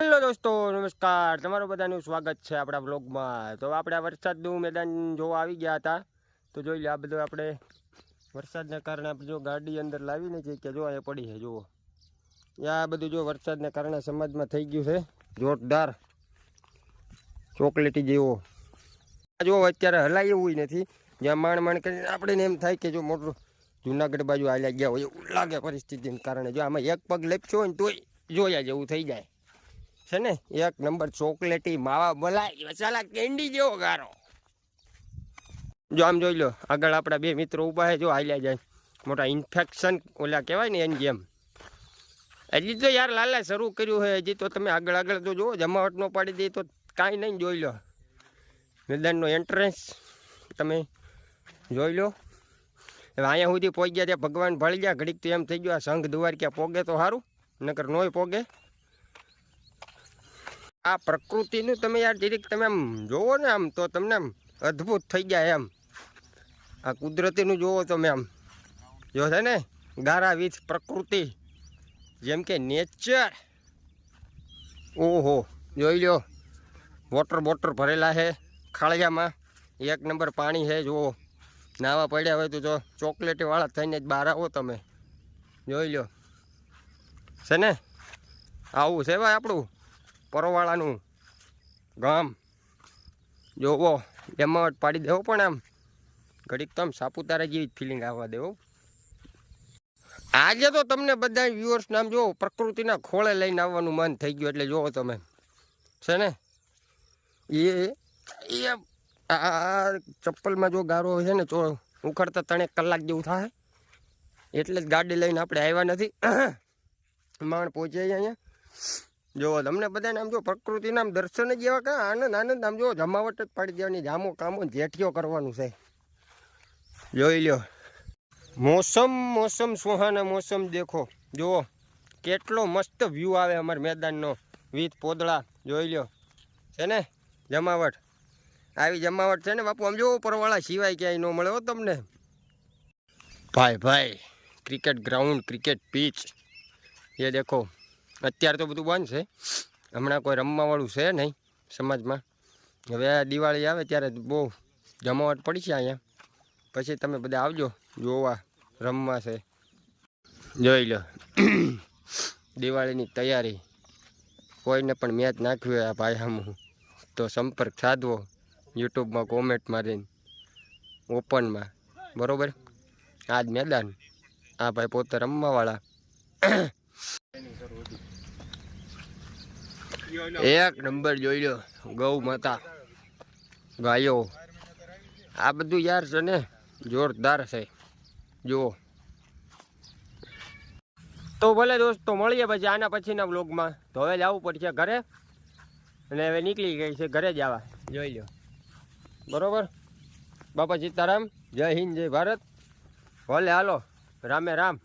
Hello દોસ્તો, નમસ્કાર. તમારું બધાનું સ્વાગત છે આપણા બ્લોગમાં તો આપણે આ વરસાદનું મેદાન જોવા આવી ગયા હતા. તો જોઈ લે, આ બધું આપણે વરસાદના કારણે આપણે જો ગાડી અંદર લાવીને છે કે જો એ પડી છે, જુઓ. આ બધું જો વરસાદના કારણે સમાજમાં થઈ ગયું છે. જોરદાર ચોકલેટી જેવો. જો અત્યારે હલાય એવું નથી. જ્યાં માણ માણ કરીને આપણે એમ થાય કે જો મોટું જુનાગઢ બાજુ હાલ્યા ગયા હોય, એવું લાગે પરિસ્થિતિને કારણે. જો આમાં એક પગ લેપશો હોય ને તોય જોયા જેવું થઈ જાય. છે ને, એક નંબર ચોકલેટી માવા બોલાય મસાલા કેન્ડી જેવો ગારો. જો આમ જોઈ લો, આગળ આપણા બે મિત્રો ઊભા છે, જો હાલ્યા જાય. મોટા ઇન્ફેક્શન ઓલા કહેવાય ને એની જેમ. હજી તો યાર લાલા શરૂ કર્યું છે, હજી તો તમે આગળ આગળ તો જુઓ, જમાવટ ન પાડી દે તો કાંઈ નહીં જોઈ લો. મેદાનનો એન્ટ્રન્સ તમે જોઈ લો. હવે અહીંયા સુધી પહોંચી ગયા ત્યાં ભગવાન ભળી ગયા ઘડીક તો એમ થઈ ગયું, આ સંઘ દુવાર ક્યાં પોગે તો સારું, નકર નોય પોગે. આ પ્રકૃતિનું તમે યાર જરીક તમે આમ જોવો ને આમ તો તમને આમ અદ્ભુત થઈ જાય એમ. આ કુદરતીનું જોવો તમે આમ. જો છે ને, ગારા વિથ પ્રકૃતિ. જેમ કે નેચર ઓહો, જોઈ લો વોટર બોટર ભરેલા છે ખાળિયામાં. એક નંબર પાણી છે, જુઓ. નાવા પડ્યા હોય તો જો ચોકલેટીવાળા થઈને જ બહાર આવો તમે. જોઈ લો છે ને? આવું છે ભાઈ આપણું? પરવાળાનું ગામ. જોવો, એમાં પાડી દેવો પણ આમ. ઘડીક તો આમ સાપુતારા જેવી ફિલિંગ આવવા દેવો. આજે તો તમને બધા વ્યુઅર્સ નામ જોવો, પ્રકૃતિના ખોળે લઈને આવવાનું મન થઈ ગયું એટલે જોવો તમે. છે ને? એ આ ચપ્પલમાં જો ગારો છે ને ચો ઉખડતા ત્રણેક કલાક જેવું થાય. એટલે જ ગાડી લઈને આપણે આવ્યા નથી. માણ પહોંચે અહીંયા. જો તમને બધાને આમ જો પ્રકૃતિના આમ દર્શન જ એવા કાં આનંદ આનંદ, આમ જો જમાવટ જ પાડી દેવાની જામો કામો જેઠિયો કરવાનું છે. જોઈ લ્યો. મોસમ મોસમ સુહાના મોસમ દેખો. જુઓ, કેટલો મસ્ત વ્યૂ આવે અમારા મેદાનનો. વીજ, પોદળા, જોઈ લ્યો. છે ને? જમાવટ. આવી જમાવટ છે ને બાપુ, આમ જો પરવાળા સિવાય ક્યાંય ન મળે તમને. ભાઈ ભાઈ ક્રિકેટ ગ્રાઉન્ડ ક્રિકેટ પીચ એ દેખો. અત્યારે તો બધું બંધ છે. હમણાં કોઈ રમવાવાળું છે નહીં સમાજમાં. હવે દિવાળી આવે ત્યારે બહુ જમાવટ પડી છે અહીંયા. પછી તમે બધા આવજો જોવા, રમવા છે. જોઈ લો. દિવાળીની તૈયારી. કોઈને પણ મેચ નાખ્યું આ ભાઈ સામું તો સંપર્ક સાધવો, યુટ્યુબમાં કોમેન્ટ મારીને, ઓપનમાં. બરાબર? આ જ મેદાન. આ ભાઈ પોતે રમવાવાળા. એક નંબર જોઈ લો, ગૌ માતા. ગાયો. આ બધું યાર છે ને, જોરદાર છે. જુઓ. તો ભલે દોસ્તો, મળીએ પછી આના પછીના બ્લોગમાં તો હવે જવું પડશે ઘરે. અને હવે નીકળી ગઈ છે, ઘરે જવા જોઈ લો. બરોબર? બાપા સીતારામ, જય હિન્દ, જય ભારત. ભલે હાલો, રામે રામ.